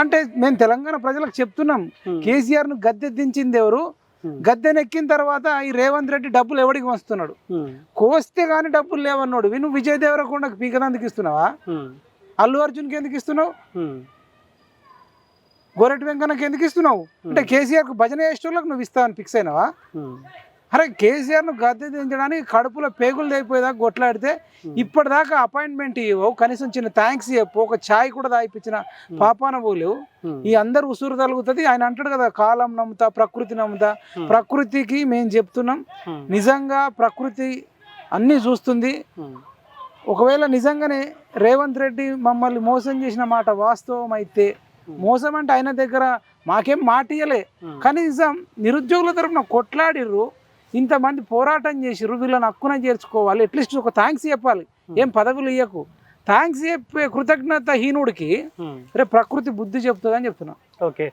అంటే మేము తెలంగాణ ప్రజలకు చెప్తున్నాం. కేసీఆర్ను గద్దె దించింది ఎవరు? గద్దెనెక్కిన తర్వాత ఈ రేవంత్ రెడ్డి డబ్బులు ఎవడికి వస్తున్నాడు? కోస్తే కానీ డబ్బులు లేవన్నాడు. విను విజయ్ దేవరకొండకు పీకదందుకు ఇస్తున్నావా అల్లు అర్జున్కి ఎందుకు ఇస్తున్నావు? గోరెటి వెంకన్నకి ఎందుకు ఇస్తున్నావు? అంటే కేసీఆర్కు భజన చేసేటోళ్ళకి నువ్వు ఇస్తావని ఫిక్స్ అయినావా? అరే కేసీఆర్ను గద్దె దించడానికి కడుపులో పేగులు తెగిపోయేదాకా కొట్లాడితే ఇప్పటిదాకా అపాయింట్మెంట్ ఇవ్వవు కనీసం చిన్న థ్యాంక్స్ చెప్పు. ఒక ఛాయ్ కూడా తాగిపించిన పాపాన పోలేవు. ఈ అందరు ఉసురు తలుగుతుంది. ఆయన అంటాడు కదా కాలం నమ్ముతా ప్రకృతి నమ్ముతా. ప్రకృతికి మేము చెప్తున్నాం. నిజంగా ప్రకృతి అన్నీ చూస్తుంది. ఒకవేళ నిజంగానే రేవంత్ రెడ్డి మమ్మల్ని మోసం చేసిన మాట వాస్తవం అయితే మోసం అంటే ఆయన దగ్గర మాకేం మాట ఇయ్యలే. కనీసం నిరుద్యోగుల తరపున కొట్లాడిర్రు. ఇంతమంది పోరాటం చేసిర్రు వీళ్ళని హక్కున చేర్చుకోవాలి. అట్లీస్ట్ ఒక థ్యాంక్స్ చెప్పాలి. ఏం పదవులు ఇయ్యకు. థ్యాంక్స్ చెప్పే కృతజ్ఞత హీనుడికి రేపు ప్రకృతి బుద్ధి చెప్తుందని చెప్తున్నా. ఓకే